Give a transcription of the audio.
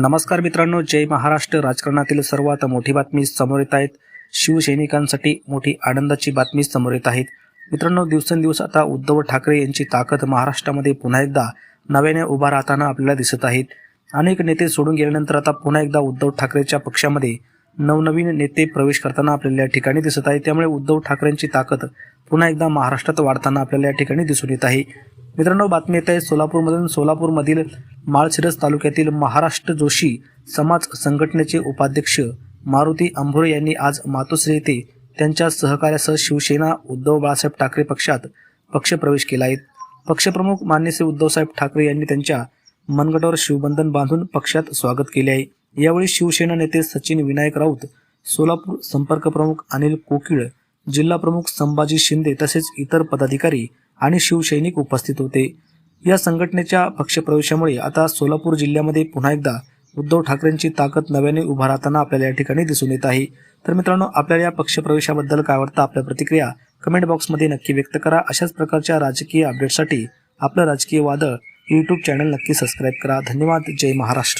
नमस्कार मित्रांनो जय महाराष्ट्र. राजकारणातील सर्वात मोठी बातमी समोर येत आहेत. शिवसैनिकांसाठी मोठी आनंदाची बातमी समोर येत आहेत. मित्रांनो दिवसेंदिवस आता उद्धव ठाकरे यांची ताकद महाराष्ट्रामध्ये पुन्हा एकदा नव्याने उभा राहताना आपल्याला दिसत आहेत. अनेक नेते सोडून गेल्यानंतर आता पुन्हा एकदा उद्धव ठाकरेच्या पक्षामध्ये नवनवीन नेते प्रवेश करताना आपल्याला या ठिकाणी दिसत आहे. त्यामुळे उद्धव ठाकरेंची ताकद पुन्हा एकदा महाराष्ट्रात वाढताना आपल्याला या ठिकाणी दिसून येत आहे. मित्रांनो बातमी येत आहे सोलापूरमधून. सोलापूरमधील माळशिरस तालुक्यातील महाराष्ट्र जोशी समाज संघटनेचे उपाध्यक्ष मारुती अंभोरे यांनी आज मातोश्री येथे त्यांच्या सहकार्यासह शिवसेना उद्धव बाळासाहेब ठाकरे पक्षात पक्षप्रवेश केला आहे. पक्षप्रमुख मान्य श्री उद्धवसाहेब ठाकरे यांनी त्यांच्या मनगटावर शिवबंधन बांधून पक्षात स्वागत केले आहे. यावेळी शिवसेना नेते सचिन विनायक राऊत सोलापूर संपर्क प्रमुख अनिल कोकिळ जिल्हा प्रमुख संभाजी शिंदे तसेच इतर पदाधिकारी आणि शिवसैनिक उपस्थित होते. या संघटनेच्या पक्षप्रवेशामुळे आता सोलापूर जिल्ह्यामध्ये पुन्हा एकदा उद्धव ठाकरेंची ताकद नव्याने उभा राहताना आपल्याला या ठिकाणी दिसून येत आहे. तर मित्रांनो आपल्याला या पक्षप्रवेशाबद्दल काय वाटतं? आपल्या प्रतिक्रिया कमेंट बॉक्समध्ये नक्की व्यक्त करा. अशाच प्रकारच्या राजकीय अपडेटसाठी आपलं राजकीय वादळ यूट्यूब चॅनल नक्की सबस्क्राईब करा. धन्यवाद. जय महाराष्ट्र.